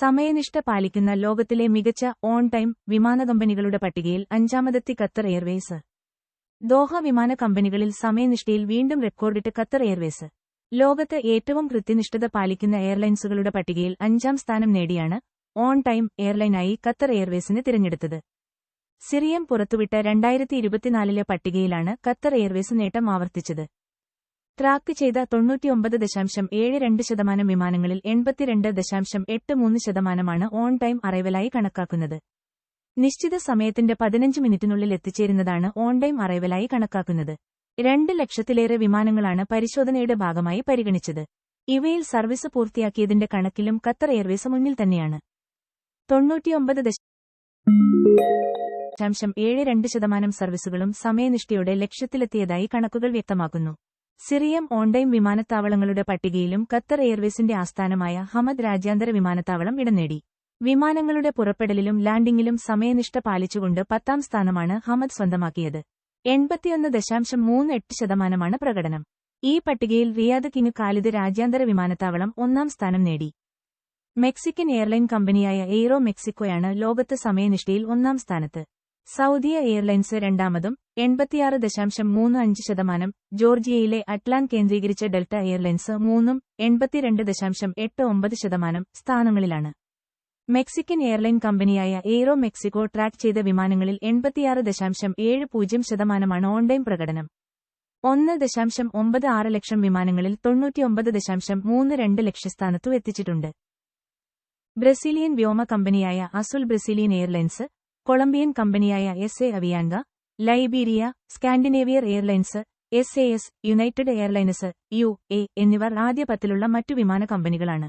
സമയനിഷ്ഠ പാലിക്കുന്ന ലോകത്തിലെ മികച്ച ഓൺ ടൈം വിമാന കമ്പനികളുടെ പട്ടികയിൽ അഞ്ചാമതെത്തി ഖത്തർ എയർവേസ്. ദോഹ വിമാന കമ്പനികളിൽ സമയനിഷ്ഠയിൽ വീണ്ടും റെക്കോർഡിട്ട് ഖത്തർ എയർവേസ്. ലോകത്ത് ഏറ്റവും കൃത്യനിഷ്ഠത പാലിക്കുന്ന എയർലൈൻസുകളുടെ പട്ടികയിൽ അഞ്ചാം സ്ഥാനം നേടിയാണ് ഓൺ ടൈം എയർലൈനായി ഖത്തർ എയർവേസിനെ തിരഞ്ഞെടുത്തത്. സിറിയം പുറത്തുവിട്ട രണ്ടായിരത്തി ഇരുപത്തിനാലിലെ പട്ടികയിലാണ് ഖത്തർ എയർവേസ് നേട്ടം ആവർത്തിച്ചത്. ട്രാക്ക് ചെയ്ത തൊണ്ണൂറ്റിയൊമ്പത് ദശാംശം ഏഴ് രണ്ട് ശതമാനം വിമാനങ്ങളിൽ എൺപത്തിരണ്ട് ദശാംശം എട്ട് മൂന്ന് ശതമാനമാണ് ഓൺ ടൈം അറൈവലായി കണക്കാക്കുന്നത്. നിശ്ചിത സമയത്തിന്റെ പതിനഞ്ച് മിനിറ്റിനുള്ളിൽ എത്തിച്ചേരുന്നതാണ് ഓൺ ടൈം അറൈവലായി കണക്കാക്കുന്നത്. രണ്ട് ലക്ഷത്തിലേറെ വിമാനങ്ങളാണ് പരിശോധനയുടെ ഭാഗമായി പരിഗണിച്ചത്. ഇവയിൽ സർവീസ് പൂർത്തിയാക്കിയതിന്റെ കണക്കിലും ഖത്തർ എയർവേസ് മുന്നിൽ തന്നെയാണ്. തൊണ്ണൂറ്റിയൊമ്പത് ദശാംശം ഏഴ് രണ്ട് ശതമാനം സർവീസുകളും സമയനിഷ്ഠയോടെ ലക്ഷ്യത്തിലെത്തിയതായി കണക്കുകൾ വ്യക്തമാക്കുന്നു. സിറിയം ഓൺടൈം വിമാനത്താവളങ്ങളുടെ പട്ടികയിലും ഖത്തർ എയർവേസിന്റെ ആസ്ഥാനമായ ഹമദ് രാജ്യാന്തര വിമാനത്താവളം ഇടം നേടി. വിമാനങ്ങളുടെ പുറപ്പെടലിലും ലാൻഡിംഗിലും സമയനിഷ്ഠ പാലിച്ചുകൊണ്ട് പത്താം സ്ഥാനമാണ് ഹമദ് സ്വന്തമാക്കിയത്. എൺപത്തിയൊന്ന് ദശാംശം മൂന്ന് എട്ട് ശതമാനമാണ് പ്രകടനം. ഈ പട്ടികയിൽ റിയാദ് കിങ് കാലിദ് രാജ്യാന്തര വിമാനത്താവളം ഒന്നാം സ്ഥാനം നേടി. മെക്സിക്കൻ എയർലൈൻ കമ്പനിയായ എയ്റോ മെക്സിക്കോയാണ് ലോകത്ത് സമയനിഷ്ഠയിൽ ഒന്നാം സ്ഥാനത്ത്. സൗദിയ എയർലൈൻസ് രണ്ടാമതും എൺപത്തിയാറ് ദശാംശം മൂന്ന് അഞ്ച് ശതമാനം ജോർജിയയിലെ അറ്റ്ലാൻ കേന്ദ്രീകരിച്ച ഡെൽറ്റ എയർലൈൻസ് മൂന്നും എൺപത്തിരണ്ട് ദശാംശം എട്ട് ഒമ്പത് ശതമാനം സ്ഥാനങ്ങളിലാണ്. മെക്സിക്കൻ എയർലൈൻ കമ്പനിയായ എയ്റോ മെക്സിക്കോ ട്രാക്ക് ചെയ്ത വിമാനങ്ങളിൽ എൺപത്തിയാറ് ദശാംശം ഏഴ് പൂജ്യം ശതമാനമാണ് ഓൺലൈൻ പ്രകടനം. ഒന്ന് ദശാംശം ഒമ്പത് ആറ് ലക്ഷം വിമാനങ്ങളിൽ തൊണ്ണൂറ്റിയൊമ്പത് ദശാംശം മൂന്ന് രണ്ട് ലക്ഷ്യസ്ഥാനത്തു എത്തിച്ചിട്ടുണ്ട്. ബ്രസീലിയൻ വ്യോമ കമ്പനിയായ അസുൽ ബ്രസീലിയൻ എയർലൈൻസ് കൊളംബിയൻ കമ്പനിയായ S A Avianca Iberia Scandinavian airlines S A S United airlines U A എന്നിവർ ആദ്യ പത്തിലുള്ള മറ്റു വിമാന കമ്പനികളാണ്.